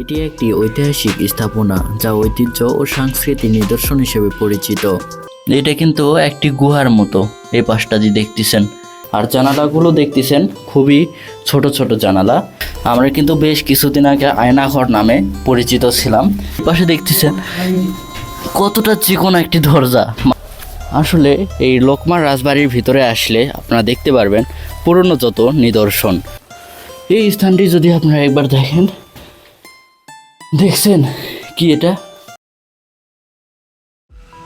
এটি একটি ঐতিহাসিক স্থাপনা যা ঐতিহ্য ও সাংস্কৃতিক নিদর্শন হিসেবে পরিচিত। এটা কিন্তু একটি গুহার মতো, এই পাশটা যে দেখতেছেন। আর জানালাগুলো দেখতেছেন, খুবই ছোট ছোট জানালা। আমরা কিন্তু বেশ কিছুদিন আগে আয়নাঘর নামে পরিচিত ছিলাম। পাশে দেখতেছেন, কতটা চিকন একটি দরজা। আসলে এই লোকমার রাজবাড়ির ভিতরে আসলে আপনারা দেখতে পারবেন পুরনো যত নিদর্শন। এই স্থানটি যদি আপনারা একবার দেখেন দেখছেন কি এটা?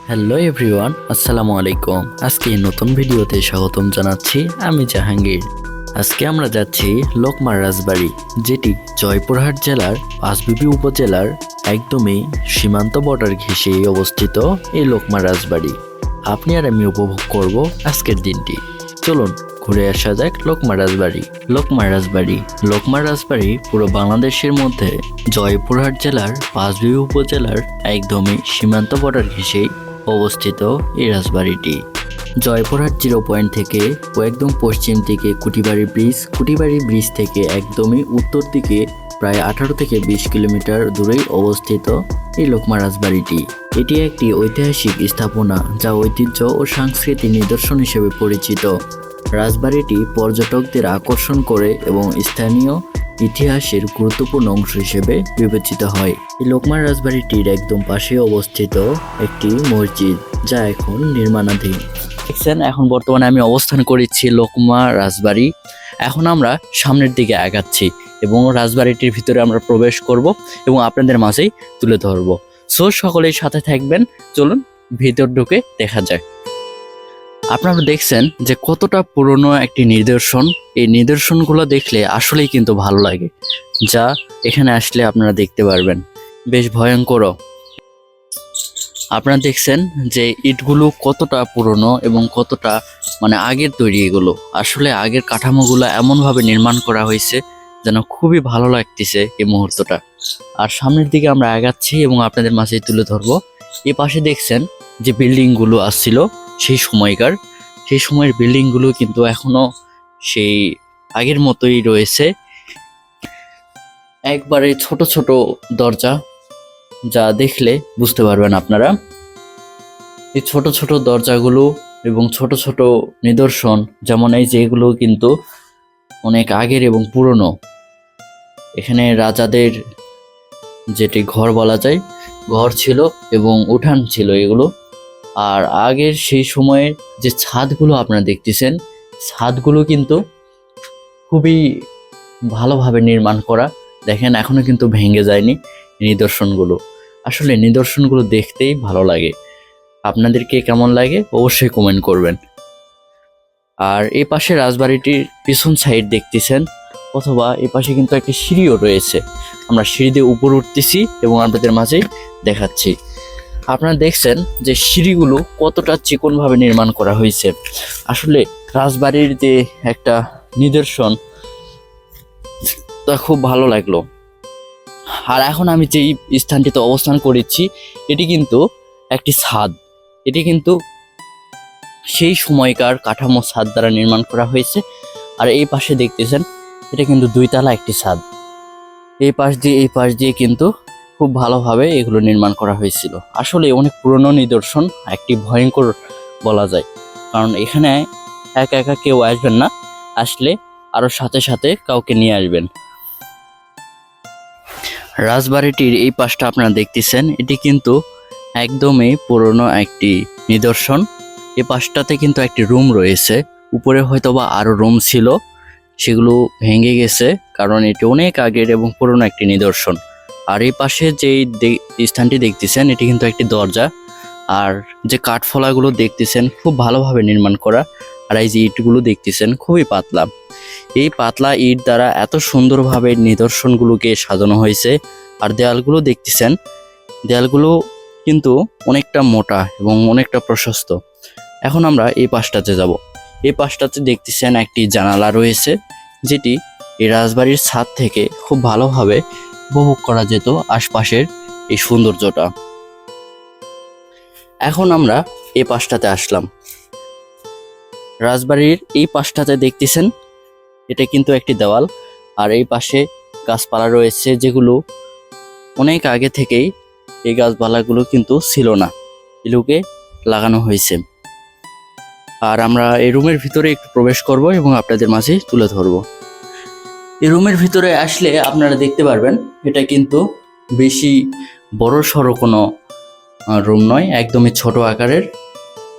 হ্যালো এভরিওয়ান আসসালামু আলাইকুম। আজকে নতুন ভিডিওতে স্বাগতম জানাচ্ছি আমি জাহাঙ্গীর। আজকে আমরা যাচ্ছি লোকমার রাজবাড়ি, যেটি জয়পুরহাট জেলার পাঁচবিবি উপজেলার একদমই সীমান্ত বর্ডার ঘেঁষেই অবস্থিত এই লোকমার রাজবাড়ি। আপনি আর আমি উপভোগ করব আজকের দিনটি। চলুন ঘুরে আসা যাক লোকমার রাজবাড়ি। লোকমার রাজবাড়ি। লোকমার রাজবাড়ি পুরো বাংলাদেশের মধ্যে জয়পুরহাট জেলার পাঁচবিবি উপজেলার একদমই সীমান্ত বর্ডার ঘেঁষেই অবস্থিত এই রাজবাড়িটি। জয়পুরহাট জিরো পয়েন্ট থেকে একদম পশ্চিম দিকে কুটিবাড়ি ব্রিজ। কুটিবাড়ি ব্রিজ থেকে একদমই উত্তর দিকে প্রায় আঠারো থেকে বিশ কিলোমিটার দূরেই অবস্থিত এই লোকমা রাজবাড়িটি। এটি একটি ঐতিহাসিক স্থাপনা যা ঐতিহ্য ও সাংস্কৃতিক নিদর্শন হিসেবে পরিচিত। রাজবাড়িটি পর্যটকদের আকর্ষণ করে এবং স্থানীয় ইতিহাসের গুরুত্বপূর্ণ অংশ হিসেবে বিবেচিত হয়। এই লোকমান রাজবাড়িটির একদম পাশে অবস্থিত একটি মসজিদ, যা এখন নির্মাণাধীন। দেখছেন, এখন বর্তমানে আমি অবস্থান করেছি লোকমা রাজবাড়ি। এখন আমরা সামনের দিকে আগাচ্ছি এবং রাজবাড়িটির ভিতরে আমরা প্রবেশ করব এবং আপনাদের মাঝেই তুলে ধরব। সো সকলেই সাথে থাকবেন। চলুন, ভিতর ঢুকে দেখা যায় আপনারা দেখছেন যে কতটা পুরনো একটি নিদর্শন। এই নিদর্শনগুলো দেখলে আসলেই কিন্তু ভালো লাগে, যা এখানে আসলে আপনারা দেখতে পারবেন। বেশ ভয়ঙ্করও। আপনারা দেখছেন যে ইটগুলো কতটা পুরনো এবং কতটা মানে আগের তৈরি এগুলো। আসলে আগের কাঠামোগুলো এমনভাবে নির্মাণ করা হয়েছে যেন খুবই ভালো লাগতেছে এই মুহূর্তটা। আর সামনের দিকে আমরা আগাচ্ছি এবং আপনাদের মাঝে তুলে ধরবো। এই পাশে দেখছেন যে বিল্ডিংগুলো আসছিল সেই সময়কার। সেই সময়ের বিল্ডিংগুলো কিন্তু এখনও সেই আগের মতোই রয়েছে। একবারে ছোট ছোট দরজা যা দেখলে বুঝতে পারবেন আপনারা। এই ছোট ছোট দরজাগুলো এবং ছোট ছোট নিদর্শন, যেমন এই যে এগুলো কিন্তু অনেক আগের এবং পুরনো। এখানে রাজাদের যেটি ঘর বলা যায়, ঘর ছিল এবং উঠান ছিল এগুলো। আর আগের সেই সময়ের যে ছাদগুলো আপনারা দেখতেছেন, ছাদগুলো কিন্তু খুবই ভালোভাবে নির্মাণ করা। দেখেন, এখনও কিন্তু ভেঙে যায়নি নিদর্শনগুলো। আসলে নিদর্শনগুলো দেখতেই ভালো লাগে। আপনাদেরকে কেমন লাগে অবশ্যই কমেন্ট করবেন। আর এই পাশে রাজবাড়িটির পিছন সাইড দেখতেছেন, অথবা এই পাশে কিন্তু একটি সিঁড়িও রয়েছে। আমরা সিঁড়ি দিয়ে উপর উঠতেছি এবং আপনাদের মাঝেই দেখাচ্ছি। আপনারা দেখছেন যে সিঁড়িগুলো কতটা চিকনভাবে নির্মাণ করা হয়েছে। আসলে রাজবাড়ির যে একটা নিদর্শন, তা খুব ভালো লাগল। আর এখন আমি যেই স্থানটিতে অবস্থান করেছি, এটি কিন্তু একটি ছাদ। এটি কিন্তু সেই সময়কার কাঠামো ছাদ দ্বারা নির্মাণ করা হয়েছে। আর এই পাশে দেখতেছেন, এটা কিন্তু দুইতলা একটি ছাদ। এই পাশ দিয়ে, এই পাশ দিয়ে কিন্তু খুব ভালোভাবে এগুলো নির্মাণ করা হয়েছিল। আসলে অনেক পুরনো নিদর্শন, একটি ভয়ঙ্কর বলা যায়। কারণ এখানে একা একা কেউ আসবেন না, আসলে আরও সাথে সাথে কাউকে নিয়ে আসবেন। রাজবাড়িটির এই পাশটা আপনারা দেখতেছেন, এটি কিন্তু একদমই পুরনো একটি নিদর্শন। এ পাশটাতে কিন্তু একটি রুম রয়েছে, উপরে হয়তো বা আরও রুম ছিল, সেগুলো ভেঙে গেছে, কারণ এটি অনেক আগের এবং পুরনো একটি নিদর্শন। আর এই পাশে যেই স্থানটি দেখতেছেন, এটি কিন্তু একটি দরজা। আর যে কাঠফলাগুলো দেখতেছেন, খুব ভালোভাবে নির্মাণ করা। আর এই যে ইটগুলো দেখতেছেন, খুবই পাতলা। এই পাতলা ইট দ্বারা এত সুন্দরভাবে নিদর্শনগুলোকে সাজানো হয়েছে। আর দেয়ালগুলো দেখতেছেন, দেয়ালগুলো কিন্তু অনেকটা মোটা এবং অনেকটা প্রশস্ত। এখন আমরা এই পাশটাতে যাব। এই পাশটাতে দেখতেছেন একটি জানালা রয়েছে, যেটি এই রাজবাড়ির ছাদ থেকে খুব ভালোভাবে উপভোগ করা যেত আশপাশের এই সৌন্দর্যটা। এখন আমরা এই পাশটাতে আসলাম। রাজবাড়ির এই পাশটাতে দেখতেছেন, এটা কিন্তু একটি দেওয়াল। আর এই পাশে গাছপালা রয়েছে যেগুলো অনেক আগে থেকেই এই গাছপালাগুলো কিন্তু ছিল না, এগুলোকে লাগানো হয়েছে। আর আমরা এই রুমের ভিতরে একটু প্রবেশ করব এবং আপনাদের মাঝে তুলে ধরব। এই রুমের ভিতরে আসলে আপনারা দেখতে পারবেন, এটা কিন্তু বেশি বড় সড়ো কোনো রুম নয়, একদমই ছোট আকারের।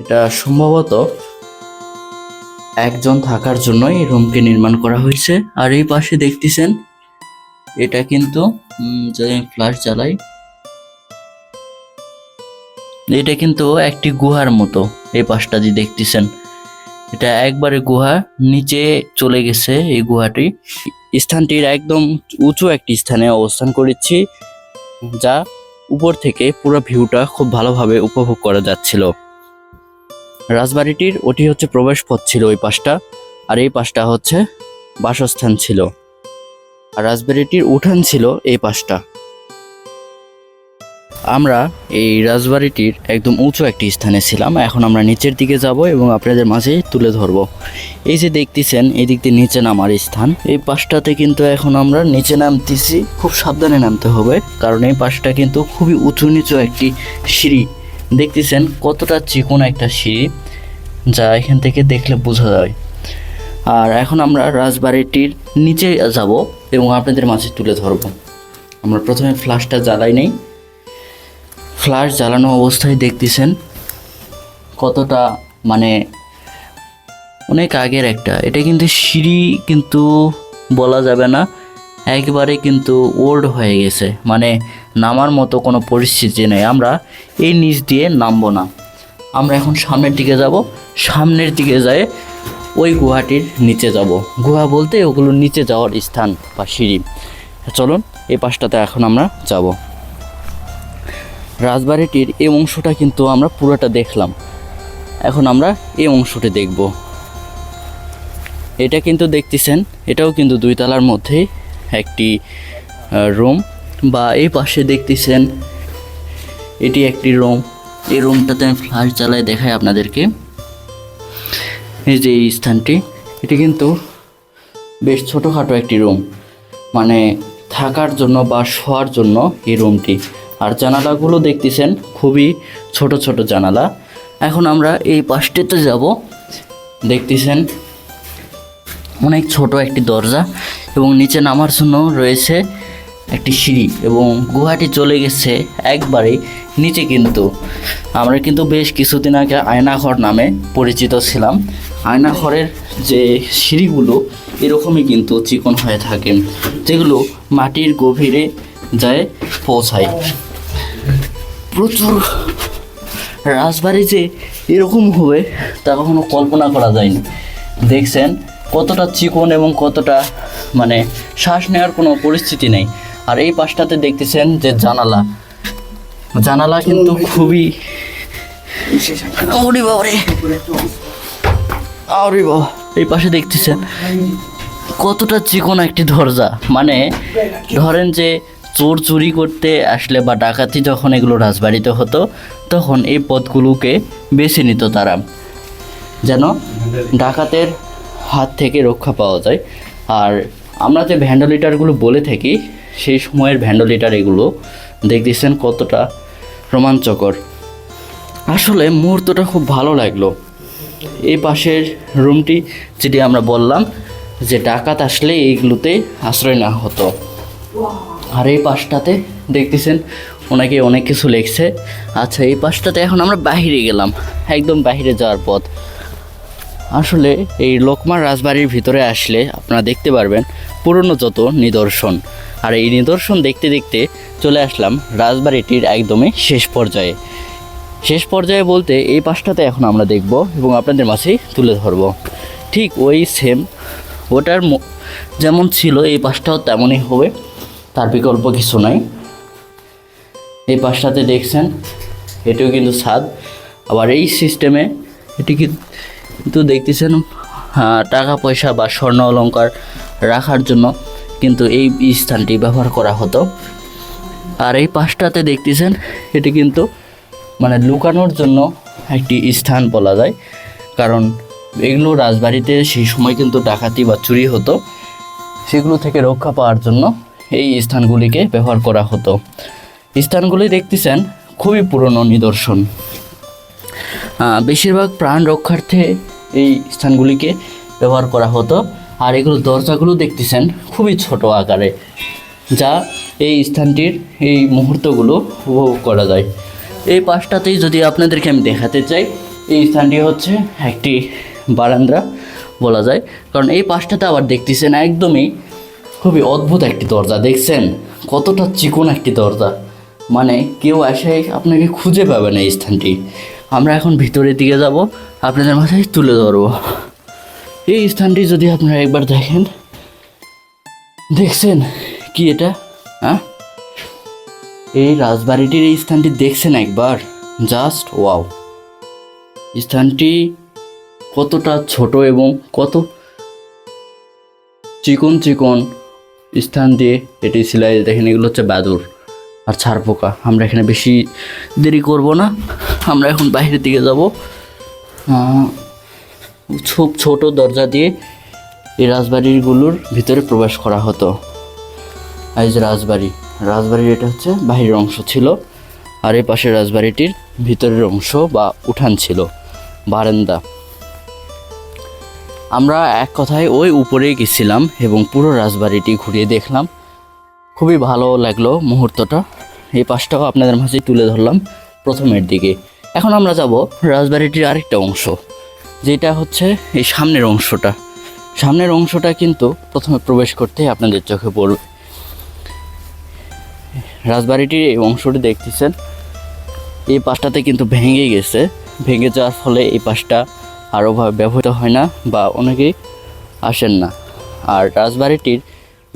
এটা সম্ভবত একজন থাকার জন্যই এই রুমকে নির্মাণ করা হয়েছে। আর এই পাশে দেখতেছেন, এটা কিন্তু যদি আমি ফ্ল্যাশ জ্বালাই, এটা কিন্তু একটি গুহার মতো, এই পাশটা যে দেখতেছেন। এটা একবারে গুহা, নিচে চলে গেছে এই গুহাটি। স্থানটির একদম উঁচু একটি স্থানে অবস্থান করেছি, যা উপর থেকে পুরো ভিউটা খুব ভালোভাবে উপভোগ করা যাচ্ছিল। রাজবাড়িটির, ওটি হচ্ছে প্রবেশ পথ ছিল ওই পাশটা, আর এই পাশটা হচ্ছে বাসস্থান ছিল। আর রাজবাড়িটির উঠান ছিল এই পাশটা। আমরা এই রাজবাড়িটির একদম উঁচু একটি স্থানে ছিলাম। এখন আমরা নিচের দিকে যাব এবং আপনাদের মাঝে তুলে ধরব। এই যে দেখতেছেন এই দিক দিয়ে নিচে নামার স্থান। এই পাশটাতে কিন্তু এখন আমরা নিচে নামতেছি। খুব সাবধানে নামতে হবে, কারণ এই পাশটা কিন্তু খুবই উঁচু নিচু একটি সিঁড়ি। দেখতেছেন কতটা চিকন একটা সিঁড়ি, যা এখান থেকে দেখলে বোঝা যায়। আর এখন আমরা রাজবাড়িটির নিচে যাব এবং আপনাদের মাঝে তুলে ধরব। আমরা প্রথমে ফ্লাশটা জ্বালাই নেই। ফ্ল্যাশ জ্বালানো অবস্থায় দেখতেছেন কতটা মানে অনেক আগের একটা। এটা কিন্তু সিঁড়ি কিন্তু বলা যাবে না, একবারে কিন্তু ওল্ড হয়ে গেছে। মানে নামার মতো কোনো পরিস্থিতি নেই। আমরা এই নিচ দিয়ে নামবো না। আমরা এখন সামনের দিকে যাব। সামনের দিকে যায় ওই গুহাটির নিচে যাব। গুহা বলতে ওগুলো নিচে যাওয়ার স্থান বা সিঁড়ি। চলুন, এই পাশটাতে এখন আমরা যাব। রাজবাড়িটির এই অংশটা কিন্তু আমরা পুরোটা দেখলাম। এখন আমরা এই অংশটি দেখব। এটা কিন্তু দেখতেছেন, এটাও কিন্তু দুই তলার মধ্যে একটি রুম বা এই পাশে দেখতেছেন, এটি একটি রুম। এই রুমটাতে আমি ফ্ল্যাশ জ্বালায় দেখাই আপনাদেরকে। এই যে এই স্থানটি, এটি কিন্তু বেশ ছোটোখাটো একটি রুম। মানে থাকার জন্য বা শোয়ার জন্য এই রুমটি। আর জানালাগুলো দেখতেছেন খুবই ছোট ছোট জানালা। এখন আমরা এই পাশটিতে যাব। দেখতেছেন অনেক ছোট একটি দরজা এবং নিচে নামার জন্য রয়েছে একটি সিঁড়ি এবং গুহাটি চলে গেছে একবারে নিচে কিন্তু। আমরা কিন্তু বেশ কিছুদিন আগে আয়নাঘর নামে পরিচিত ছিলাম। আয়নাঘরের যে সিঁড়িগুলো এরকমই কিন্তু চিকন হয়ে থাকে, যেগুলো মাটির গভীরে যায় পৌঁছায়। প্রচুর রাজবাড়ি যে এরকম হবে, তা কখনো কল্পনা করা যায়নি। দেখছেন, কতটা চিকন এবং কতটা মানে শ্বাস নেওয়ার কোনো পরিস্থিতি নেই। আর এই পাশটাতে দেখতেছেন যে জানালা। জানালা কিন্তু খুবই এই পাশে দেখতেছেন, কতটা চিকন একটি দরজা। মানে ধরেন যে চোর চুরি করতে আসলে বা ডাকাতি যখন এগুলো রাজবাড়িতে হতো, তখন এই পথগুলোকে বেছে নিত তারা। যেন ডাকাতের হাত থেকে রক্ষা পাওয়া যায়। আর আমরা যে ভ্যান্ডোলিটারগুলো বলে থাকি, সেই সময়ের ভ্যান্ডোলিটার এগুলো দেখতেছেন কতটা রোমাঞ্চকর। আসলে মুহূর্তটা খুব ভালো লাগল। এই পাশের রুমটি যেটি আমরা বললাম যে ডাকাত আসলে এইগুলোতে আশ্রয় না হতো। আর এই পাশটাতে দেখতেছেন, ওনাকে অনেক কিছু লেখছে। আচ্ছা এই পাশটাতে এখন আমরা বাহিরে গেলাম, একদম বাহিরে যাওয়ার পথ। আসলে এই লোকমার রাজবাড়ির ভিতরে আসলে আপনারা দেখতে পারবেন পুরনো যত নিদর্শন। আর এই নিদর্শন দেখতে দেখতে চলে আসলাম রাজবাড়িটির একদমই শেষ পর্যায়ে। শেষ পর্যায়ে বলতে এই পাশটাতে এখন আমরা দেখব এবং আপনাদের মাঝেই তুলে ধরব। ঠিক ওই সেম ওটার যেমন ছিল এই পাশটাও তেমনই হবে। তার বিকল্প কিছু নাই। এই পাশটাতে দেখছেন, এটিও কিন্তু ছাদ। আবার এই সিস্টেমে এটি কিন্তু দেখতেছেন টাকা, পয়সা বা স্বর্ণ অলঙ্কার রাখার জন্য কিন্তু এই স্থানটি ব্যবহার করা হতো। আর এই পাশটাতে দেখতেছেন, এটি কিন্তু মানে লুকানোর জন্য একটি স্থান বলা যায়। কারণ এগুলো রাজবাড়িতে সেই সময় কিন্তু ডাকাতি বা চুরি হতো। সেগুলো থেকে রক্ষা পাওয়ার জন্য এই স্থানগুলিকে ব্যবহার করা হতো। স্থানগুলি দেখতেছেন খুবই পুরনো নিদর্শন। বেশিরভাগ প্রাণ রক্ষার্থে এই স্থানগুলিকে ব্যবহার করা হতো, আর এগুলো দরজাগুলো দেখতেছেন খুবই ছোট আকারে, যা এই স্থানটির এই মুহূর্তগুলো উপভোগ করা যায়। এই পাশটাতেই যদি আপনাদেরকে আমি দেখাতে চাই, এই স্থানটি হচ্ছে একটি বারান্দা বলা যায়। কারণ এই পাশটাতে আবার দেখতেছেন একদমই খুবই অদ্ভুত একটি দরজা, দেখছেন? কতটা চিকন একটি দরজা। মানে কেউ এসে আপনাকে খুঁজে পাবে না এই স্থানটি। আমরা এখন ভিতরের দিকে যাব, আপনাদের মাথায় তুলে ধরবো। এই স্থানটি যদি আপনারা একবার দেখেন। দেখছেন? কি এটা? হ্যাঁ? এই রাজবাড়িটির এই স্থানটি দেখছেন একবার? Just wow. স্থানটি কতটা ছোট এবং কত চিকন চিকন। স্থান দিয়ে এটি সিলাই দেখেন এগুলো হচ্ছে বাদুর আর ছাড় পোকা আমরা এখানে বেশি দেরি করব না। আমরা এখন বাইরের দিকে যাব। খুব ছোট দরজা দিয়ে এই রাজবাড়িগুলোর ভিতরে প্রবেশ করা হতো। এই যে রাজবাড়ি। রাজবাড়ির এটা হচ্ছে বাহিরের অংশ ছিল আর এই পাশে রাজবাড়িটির ভিতরের অংশ বা উঠান ছিল, বারান্দা। আমরা এক কথায় ওই উপরে গেছিলাম এবং পুরো রাজবাড়িটি ঘুরিয়ে দেখলাম। খুবই ভালো লাগল মুহূর্তটা। এই পাশটাও আপনাদের মাঝে তুলে ধরলাম প্রথমের দিকে। এখন আমরা যাব রাজবাড়িটির আরেকটা অংশ, যেটা হচ্ছে এই সামনের অংশটা। সামনের অংশটা কিন্তু প্রথমে প্রবেশ করতে আপনাদের চোখে পড়বে। রাজবাড়িটির এই অংশটি দেখতেছেন, এই পাশটাতে কিন্তু ভেঙে গেছে। ভেঙে যাওয়ার ফলে এই পাশটা আরও ভাবে ব্যবহৃত হয় না বা অনেকেই আসেন না। আর রাজবাড়িটির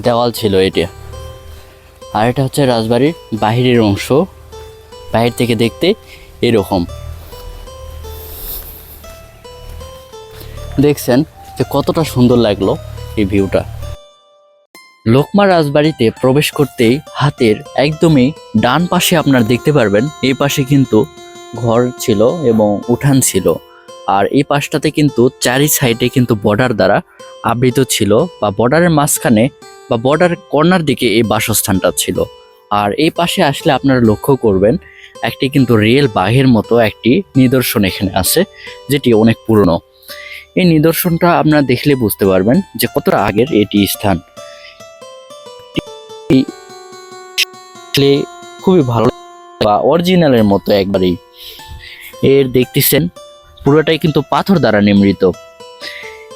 দেওয়াল ছিল এটা। আর এটা হচ্ছে রাজবাড়ির বাহিরের অংশ। বাহির থেকে দেখতে এরকম। দেখছেন যে কতটা সুন্দর লাগল এই ভিউটা। লোকমা রাজবাড়িতে প্রবেশ করতেই হাতের একদমই ডান পাশে আপনার দেখতে পারবেন, এই পাশে কিন্তু ঘর ছিল এবং উঠান ছিল। আর এই পাশটাতে কিন্তু চারি সাইডে কিন্তু বর্ডার দ্বারা আবৃত ছিল বা বর্ডারের মাঝখানে বা বর্ডার কর্নার দিকে এই বাসস্থানটা ছিল। আর এই পাশে আসলে আপনারা লক্ষ্য করবেন, একটি কিন্তু রেল বাঘের মতো একটি নিদর্শন এখানে আছে, যেটি অনেক পুরনো। এই নিদর্শনটা আপনারা দেখলে বুঝতে পারবেন যে কতটা আগের এটি স্থান। খুবই ভালো বা অরিজিনালের মতো একবারেই। এর দেখতেছেন পুরোটাই কিন্তু পাথর দ্বারা নির্মিত।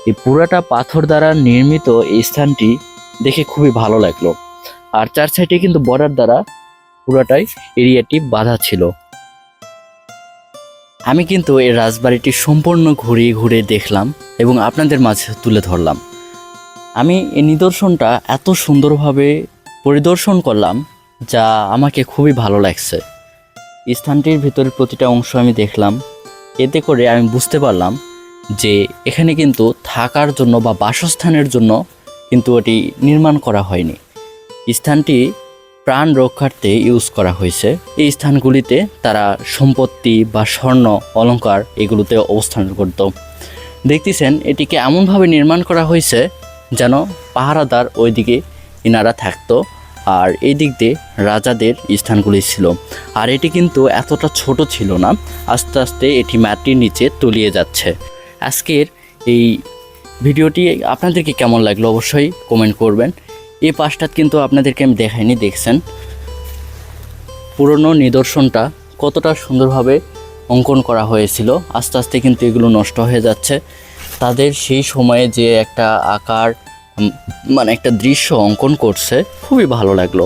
এই পুরোটা পাথর দ্বারা নির্মিত এই স্থানটি দেখে খুবই ভালো লাগল। আর চার সাইডে কিন্তু বর্ডার দ্বারা পুরোটাই এরিয়াটি বাঁধা ছিল। আমি কিন্তু এই রাজবাড়িটি সম্পূর্ণ ঘুরিয়ে ঘুরিয়ে দেখলাম এবং আপনাদের মাঝে তুলে ধরলাম। আমি এই নিদর্শনটা এত সুন্দরভাবে পরিদর্শন করলাম যা আমাকে খুবই ভালো লাগছে। স্থানটির ভিতরে প্রতিটা অংশ আমি দেখলাম। এতে করে আমি বুঝতে পারলাম যে এখানে কিন্তু থাকার জন্য বা বাসস্থানের জন্য কিন্তু এটি নির্মাণ করা হয়নি। স্থানটি প্রাণ রক্ষার্থে ইউজ করা হয়েছে। এই স্থানগুলিতে তারা সম্পত্তি বা স্বর্ণ অলংকার এগুলোতে অবস্থান করত। দেখতেছেন, এটিকে এমনভাবে নির্মাণ করা হয়েছে যেন পাহারাদার ওইদিকে ইনারা থাকতো। আর এই দিক দিয়ে রাজাদের স্থানগুলি ছিল। আর এটি কিন্তু এতটা ছোট ছিল না। আস্তে আস্তে এটি মাটির নিচে তলিয়ে যাচ্ছে। আজকের এই ভিডিওটি আপনাদেরকে কেমন লাগল অবশ্যই কমেন্ট করবেন। এই পাশটা কিন্তু আপনাদেরকে আমি দেখাইনি, দেখছেন? পুরনো নিদর্শনটা কতটা সুন্দরভাবে অঙ্কন করা হয়েছিল। আস্তে আস্তে কিন্তু এগুলো নষ্ট হয়ে যাচ্ছে। তাদের সেই সময়ে যে একটা আকার মানে একটা দৃশ্য অঙ্কন করছে, খুবই ভালো লাগল।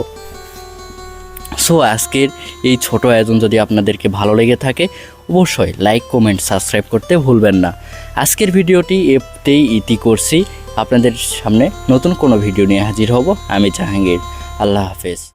সো আজকের এই ছোট আয়োজন যদি আপনাদেরকে ভালো লেগে থাকে, অবশ্যই লাইক কমেন্ট সাবস্ক্রাইব করতে ভুলবেন না। আজকের ভিডিওটি এতেই ইতি করছি। আপনাদের সামনে নতুন কোনো ভিডিও নিয়ে হাজির হব, আমি জাহাঙ্গীর। আল্লাহ হাফেজ।